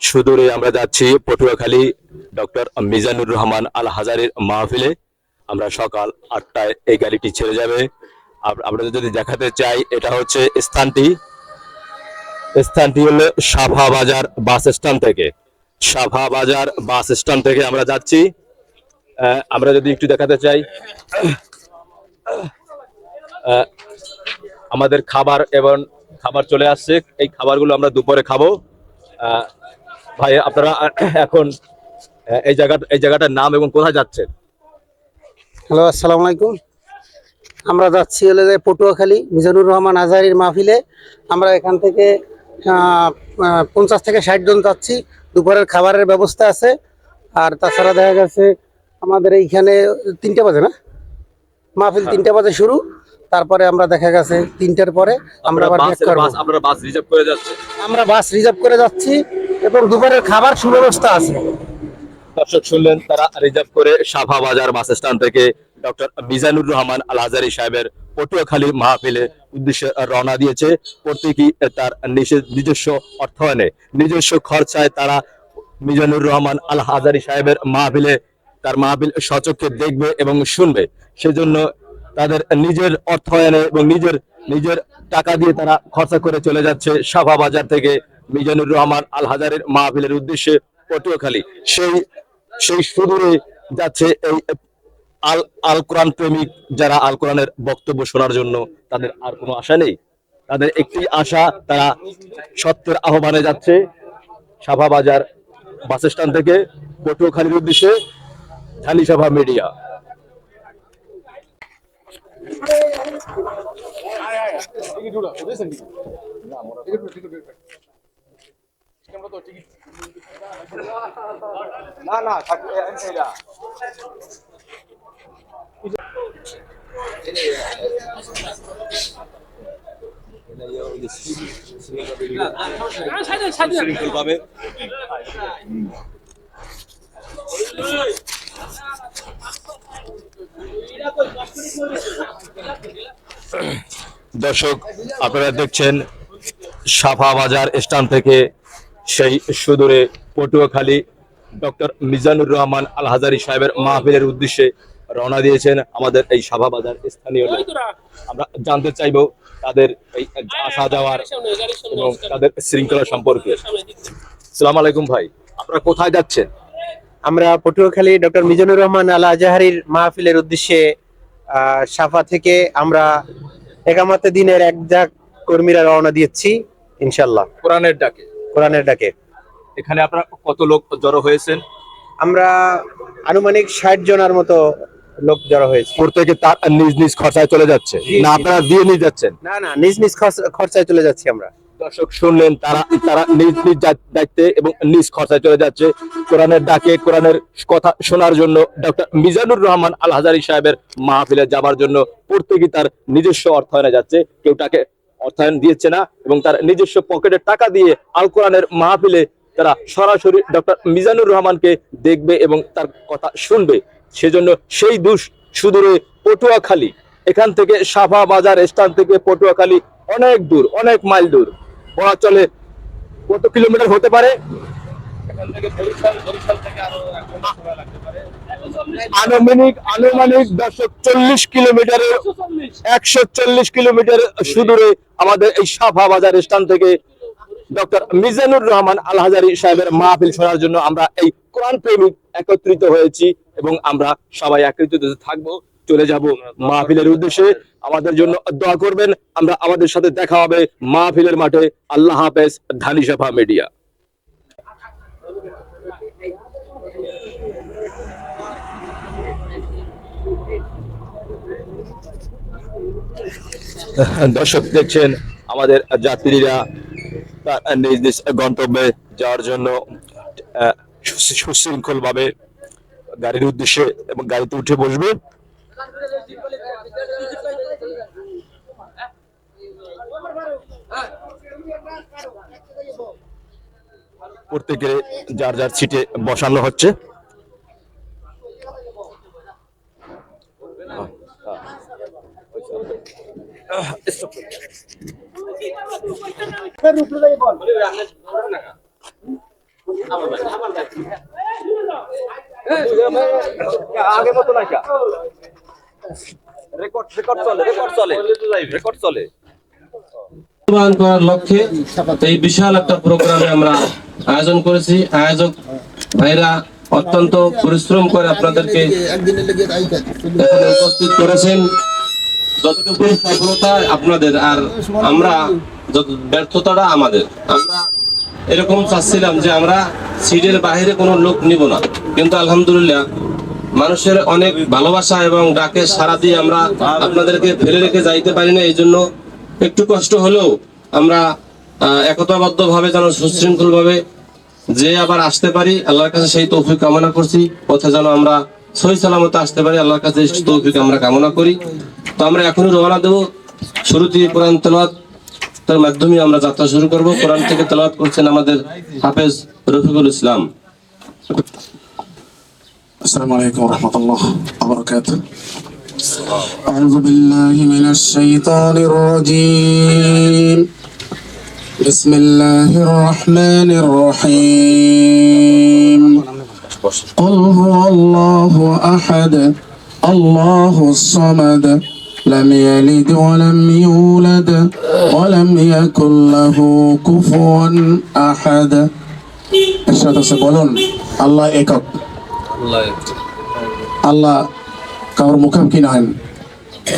সুদূরে আমরা যাচ্ছি পটুয়াখালী, ডক্টর মিজানুর রহমান আল হাজারের মাহফিলে। আমরা সকাল আটটায় এই গাড়িটি ছেড়ে যাবে। আপনাদের যদি দেখাতে চাই, এটা হচ্ছে স্থানটি। স্থানটি হলো সাভা বাজার বাস স্ট্যান্ড থেকে। সাভা বাজার বাস স্ট্যান্ড থেকে আমরা যাচ্ছি। আমরা যদি একটু দেখাতে চাই আমাদের খাবার এবং খাবার চলে আসছে। এই খাবারগুলো আমরা দুপুরে খাব। ভাই আপনারা এখন এই জায়গা এই জায়গাটার নাম এবং কোথায় যাচ্ছেন? হ্যালো আসসালামু আলাইকুম। আমরা যাচ্ছি হলে যে পটুয়াখালী মিজানুর রহমান আজহারির মাহফিলে। আমরা এখান থেকে পঞ্চাশ থেকে ষাট জন যাচ্ছি। দুপুরের খাবারের ব্যবস্থা আছে। আর তাছাড়া দেখা গেছে আমাদের এইখানে তিনটে বাজে না? মাহফিল তিনটে বাজে শুরু। তারপরে আমরা দেখা গেছে তিনটার পরে আমরা আবার বাস back আপনারা বাস রিজার্ভ করে আমরা বাস রিজার্ভ করে যাচ্ছি এবং দুপুরের খাবার সুব্যবস্থা আছে। দর্শক শুনলেন তারা রিজার্ভ করে সাভা বাজার বাস স্ট্যান্ড থেকে ডক্টর মিজানুর রহমান আল হাজারি সাহেবের পটুয়াখালী মাহফিলে উদ্দেশ্যে রওনা দিয়েছে। প্রত্যেকেই তার নিজে- নিজস্ব অর্থায়নে নিজস্ব খরচায় তারা মিজানুর রহমান আল হাজারি সাহেবের মাহফিলে তার মাহফিল সচক্ষে দেখবে এবং শুনবে। সেজন্য তাদের নিজের অর্থায়নে এবং নিজের নিজের টাকা দিয়ে তারা খরচা করে চলে যাচ্ছে সাভা বাজার থেকে মিজানুর রহমান আল হাজারের মাহফিলের উদ্দেশ্যে পটুয়াখালী। সেই সেই সুদূরে যাচ্ছে এই আল আল কোরআন প্রেমিক যারা আল কোরআনের বক্তব্য শোনার জন্য তাদের আর কোনো আশা নেই। তাদের একটি আশা, তারা সত্যের আহ্বানে যাচ্ছে সাভা বাজার বাস স্ট্যান্ড থেকে পটুয়াখালীর উদ্দেশ্যে ধানি সভা মিডিয়া শৃঙ্খলভাবে দর্শক, আপনারা দেখছেন সাফা বাজার স্ট্যান্ড থেকে সেই সুদূরে পটুয়াখালী ডক্টর মিজানুর রহমান আল হাজারি সাহেবের মাহফিলের উদ্দেশ্যে রওনা দিয়েছেন আমাদের এই সাফা বাজার স্থানীয়। আমরা জানতে চাইব তাদের এই আসা যাওয়ার এবং তাদের শৃঙ্খলা সম্পর্কে সালাম আলাইকুম ভাই, আপনারা কোথায় যাচ্ছেন আমরা পটুয়াখালী ডক্টর মিজানুর রহমান আল আজাহারির মাহফিলের উদ্দেশ্যে আহ, সাফা থেকে আমরা একামাতে দিনের এক যাক কর্মীরা রওনা দিয়েছি ইনশাল্লাহ কোরআনের ডাকে। কোরআনের ডাকে। এখানে আপনার কত লোক জড়ো হয়েছেন? আমরা আনুমানিক ষাট জনের মতো লোক জড়ো হয়েছে। প্রত্যেকে তার নিজ নিজ খরচায় চলে যাচ্ছে। না আপনারা দিয়ে নিয়ে যাচ্ছেন। না না নিজ নিজ খরচ- খরচায় চলে যাচ্ছি আমরা। দর্শক শুনলেন, তারা তারা নিজ নিজ দায়িত্বে এবং নিজ খরচায় চলে যাচ্ছে। কোরআনের ডাকে, কোরআনের কথা শোনার জন্য ডক্টর মিজানুর রহমান আল হাজারি সাহেবের মাহফিলে যাবার জন্য প্রত্যেকেই তার নিজস্ব অর্থায়নে যাচ্ছে। কেউ তাকে অর্থায়ন দিয়েছে না এবং তার নিজস্ব পকেটের টাকা দিয়ে আল কোরআনের মাহফিলে তারা সরাসরি ডক্টর মিজানুর রহমানকে দেখবে এবং তার কথা শুনবে। সেজন্য সেই দুষ সুদূরে পটুয়াখালী, এখান থেকে সাফা বাজার স্থান থেকে পটুয়াখালী অনেক দূর, অনেক মাইল দূর। বলা চলে কত কিলোমিটার হতে পারে। আনুমানিক আনুমানিক দর্শক চল্লিশ কিলোমিটারের একশো চল্লিশ কিলোমিটার সুদূরে আমাদের এই সাফা বাজার স্থান থেকে ডক্টর মিজানুর রহমান আল হাজারি সাহেবের মাহফিল শোনার জন্য আমরা এই কোরআন প্রেমিক একত্রিত হয়েছি এবং আমরা সবাই একত্রিত থাকব চলে যাব মাহফিলের উদ্দেশ্যে। আমাদের জন্য দোয়া করবেন। আমরা আমাদের সাথে দেখা হবে মাহফিলের মাঠে। আল্লাহ হাফেজ, ধানি সাফা মিডিয়া। দর্শক, দেখছেন আমাদের যাত্রীরা তার নিজ নিজ গন্তব্যে যাওয়ার জন্য সুশৃঙ্খল ভাবে গাড়ির উদ্দেশ্যে এবং গাড়িতে উঠে বসবে। প্রত্যেকের যার যার সিটে বসানো হচ্ছে। আগে মতো না বাস্তবায়ন করার লক্ষ্যে এই বিশাল একটা প্রোগ্রামে আমরা আয়োজন করেছি। আয়োজক ভাইরা অত্যন্ত পরিশ্রম করে আপনাদেরকে উপস্থিত করেছেন। যতটুকু সফলতা আপনাদের আর আমরা ব্যর্থতাটা আমাদের। আমরা এরকম চাচ্ছিলাম যে আমরা সিটের বাইরে কোনো লোক নিব না। কিন্তু আলহামদুলিল্লাহ মানুষের অনেক ভালোবাসা এবং ডাকে সারা দিয়ে আমরা আপনাদেরকে ফেলে রেখে যাইতে পারি না এই জন্য একটু কষ্ট হলেও আমরা আহ, একতাবদ্ধ ভাবে যেন সুশৃঙ্খল ভাবে যে আবার আসতে পারি আল্লাহর কাছে সেই তৌফিক কামনা করছি। পথে যেন আমরা সহি সালামতে আসতে পারি আল্লাহর কাছে তৌফিক আমরা কামনা করি। তো আমরা এখনই রওনা দেব শুরুতে কোরআন তেলাওয়াত তার মাধ্যমে আমরা যাত্রা শুরু করব। কোরআন থেকে তেলাওয়াত করছেন আমাদের হাফেজ রফিকুল ইসলাম। السلام عليكم ورحمة الله وبركاته. أعوذ بالله من الشيطان الرجيم. بسم الله الرحمن الرحيم. قل هو الله أحد الله الصمد لم يلد ولم يولد ولم يكن له كفوا أحد. أشهد أن لا إله إلا الله. আল্লাহ কারোর মুখামুখি নহেন।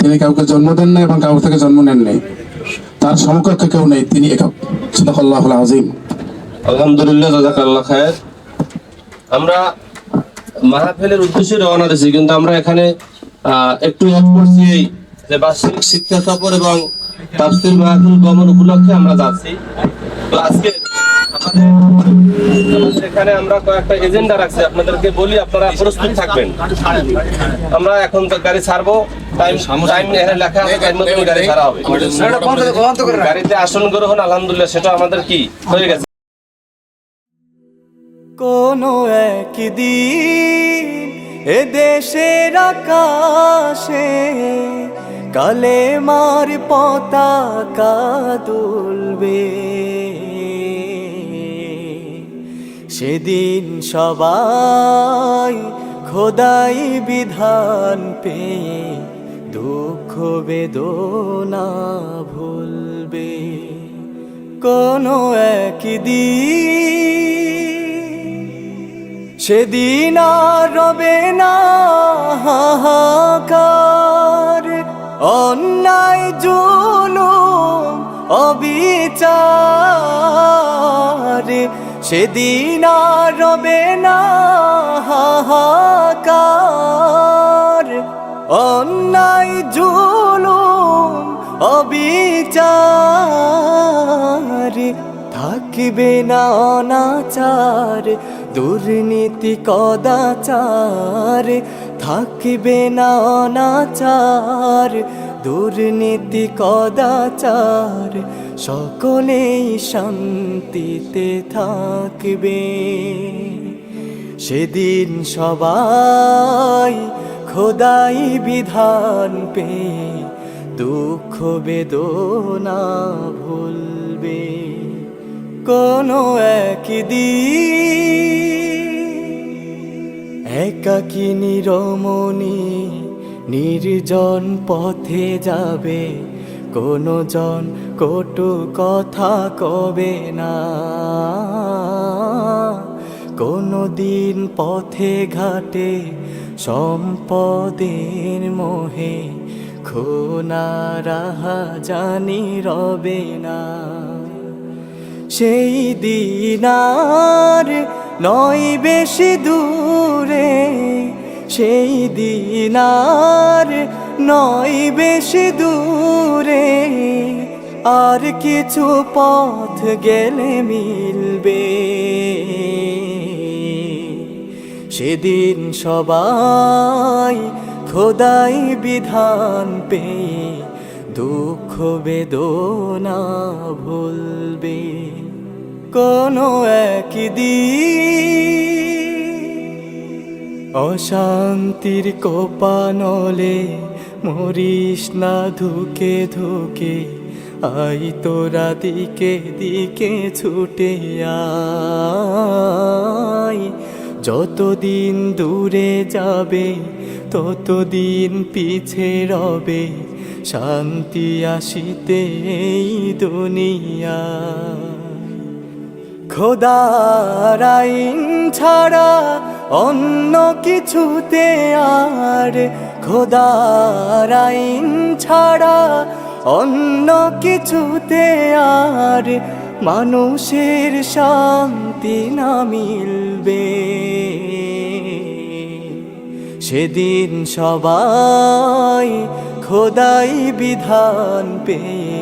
তিনি কাউকে জন্ম দেন না এবং কারোর থেকে জন্ম নেন নাই। তার সমকক্ষ কেউ নেই তিনি একক। সদাকাল্লাহ আজিম আলহামদুলিল্লাহ জাজাকাল্লাহ খায়ের। আমরা মাহফিলের উদ্দেশ্যে রওনা দিয়েছি কিন্তু আমরা এখানে আহ, একটু করছি যে বার্ষিক শিক্ষা সফর এবং তাফসির মাহফিল গমন উপলক্ষে আমরা যাচ্ছি। তো আজকে আমাদের এখানে আমরা কয়েকটা এজেন্ডা রাখছি। আপনাদেরকে বলি আপনারা প্রস্তুত থাকবেন। আমরা এখন তো গাড়ি ছাড়বো টাইম টাইম এখানে লেখা আছে টাইম মতো গাড়ি ছাড়া হবে। গাড়িতে আসন গ্রহণ আলহামদুলিল্লাহ সেটা আমাদের কি? হয়ে গেছে। কোনো একদিন এ দেশের আকাশে কালে মার পতাকা দুলবে। সেদিন সবাই খোদাই বিধান পেয়ে দুঃখ বেদনা ভুলবে। কোনো একদিন সেদিন আর রবে না হাহাকার। অন্যায়, জুলুম, অবিচার। সেদিন আর রবে না হাহাকার। অন্যায়, জুলুম, অবিচার থাকবে না অনাচার, দুর্নীতি, কদাচার থাকবে না অনাচার। দুর্নীতি কদাচার, সকলেই শান্তিতে থাকবে। সেদিন সবাই খোদাই বিধান পেয়ে দুঃখ বেদনা ভুলবে। কোনো একদিন একাকিনী নিরমণি নির্জন পথে যাবে, কোনো জন কটু কথা কবে না। কোনো দিন পথে ঘাটে সম্পদের মোহে, খোনা রাহা জানি রবে না। সেই দিনার নয় বেশি দূরে সেই দিনার নয় বেশি দূরে। আর কিছু পথ গেলে মিলবে। সেদিন সবাই খোদাই বিধান পেয়ে দুঃখ বেদনা ভুলবে। কোনো একদিন অশান্তির কোপানলে মরিস না ধুকে ধুকে, আই তোরা দিকে দিকে ছুটে যতদিন দূরে যাবে, ততদিন পিছে রবে, শান্তি আসিতে এই দুনিয়া। খোদার আইন ছাড়া অন্য কিছুতে আর খোদার আইন ছাড়া অন্য কিছুতে আর মানুষের শান্তি না মিলবে। সেদিন সবাই খোদাই বিধান পেয়ে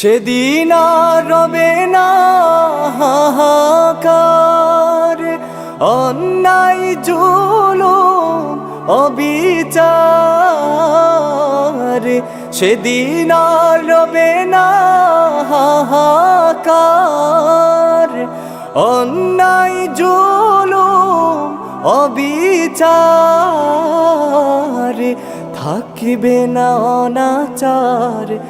সেদিন আর রবে না হাহাকার। অন্যায়, জুলুম, অবিচার। সেদিন আর রবে না হাহাকার। অন্যায়, জুলুম, অবিচার। থাকিবে না অনাচার।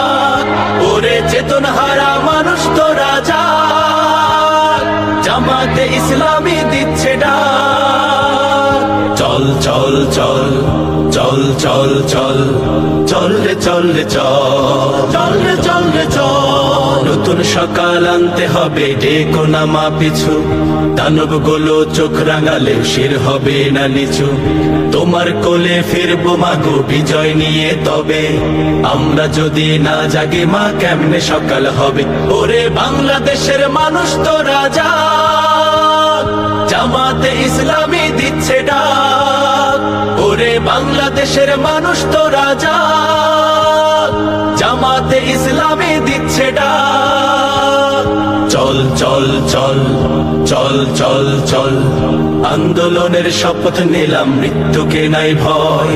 চল চল চল চল চল চল চল রে চল রে চল। চল রে চল রে চল। নতুন সকাল আনতে হবে ডেকো নামা পিছু। দানবগুলো চোখ রাঙালে শির হবে না নিচু। তোমার কোলে ফিরবো মাগো বিজয় নিয়ে তবে। আমরা যদি না জাগে মা কেমনে সকাল হবে? ওরে বাংলাদেশের মানুষ তো রাজা। জামাতে ইসলামী দিচ্ছে ডাক। ওরে বাংলাদেশের মানুষ তো রাজা। জামাতে ইসলামী দিচ্ছে ডাক। চল চল চল চল চল চল। আন্দোলনের শপথ নিলাম, মৃত্যুকে নাই ভয়।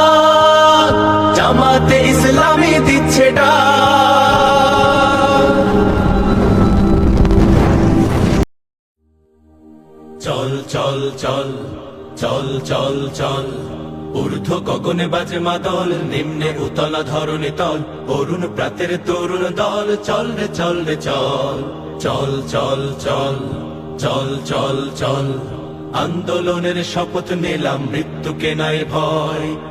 ইসলামী দিচ্ছে চল চল চল চল চল চল। ঊর্ধ্ব গগনে বাজে মাদল, নিম্নে উতলা ধরণী তল। অরুণ প্রাতের তরুণ দল, চল রে চল রে, চল। চল চল চল চল চল চল। আন্দোলনের শপথ নিলাম, মৃত্যুকে নাই ভয়।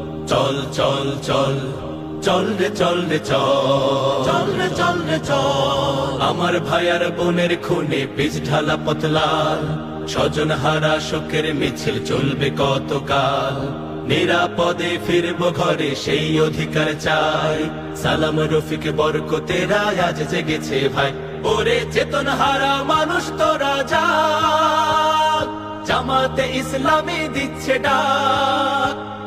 চল চল চল চল রে চল রে চল। রে চল রে চল। আমার ভাইয়ার বোনের খুনে পিছ ঢালা পতলাল স্বজন হারা শোকের মিছিল চলবে কতকাল। নিরাপদে ফিরবো ঘরে সেই অধিকার চাই। সালাম রফিক বরকতেরা আজ জেগেছে ভাই। ওরে চেতন হারা মানুষ তো রাজা। জামাতে ইসলামে দিচ্ছে ডাক।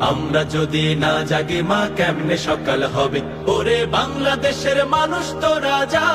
আমরা যদি না জাগি মা কেমনে সকাল হবে? ওরে বাংলাদেশের মানুষ তো রাজা।